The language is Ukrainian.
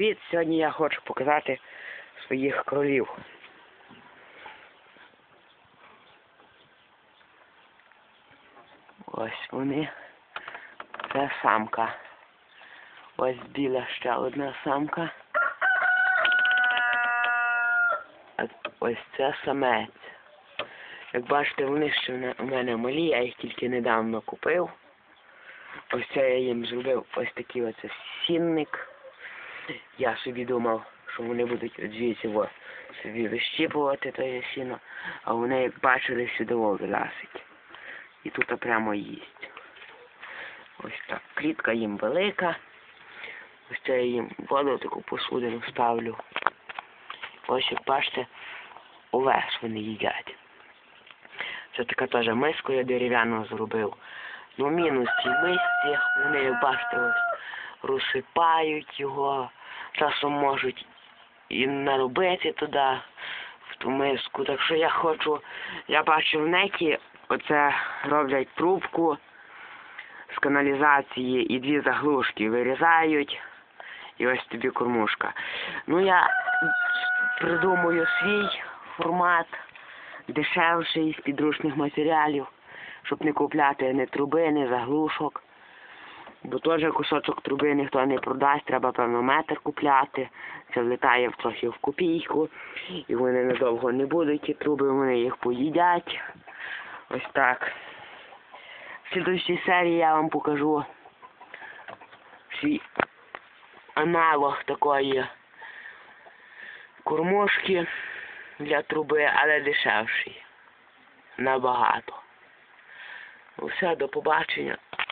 Привіт! Сьогодні я хочу показати своїх кролів. Ось вони. Це самка. Ось біла ще одна самка. А ось це самець. Як бачите, вони ще у мене малі, я їх тільки недавно купив. Ось це я їм зробив ось такий оце сінник. Я собі думав, що вони будуть от звідси собі вищіпувати те сіно, а вони, як бачили, сюди вилазить. І тут прямо їсть. Ось так. Клітка їм велика. Ось це я їм воду таку посудину ставлю. Ось як бачите, увесь вони їдять. Це така теж миску я дерев'яну зробив. Ну, мінус цій мисці, вони, як бачите, ось розсипають його, часом можуть і наробити туди, в ту миску. Так що я хочу, я бачу в неті, оце роблять трубку з каналізації і дві заглушки вирізають, і ось тобі кормушка. Ну я придумую свій формат, дешевший з підручних матеріалів, щоб не купляти ні труби, ні заглушок. Бо теж кусочок труби ніхто не продасть, треба певно купляти. Це влітає в трохи в копійку. І вони надовго не будуть ті труби, вони їх поїдять. Ось так. В слідуючій серії я вам покажу свій аналог такої кормушки для труби, але дешевший. Набагато. Ну все, до побачення.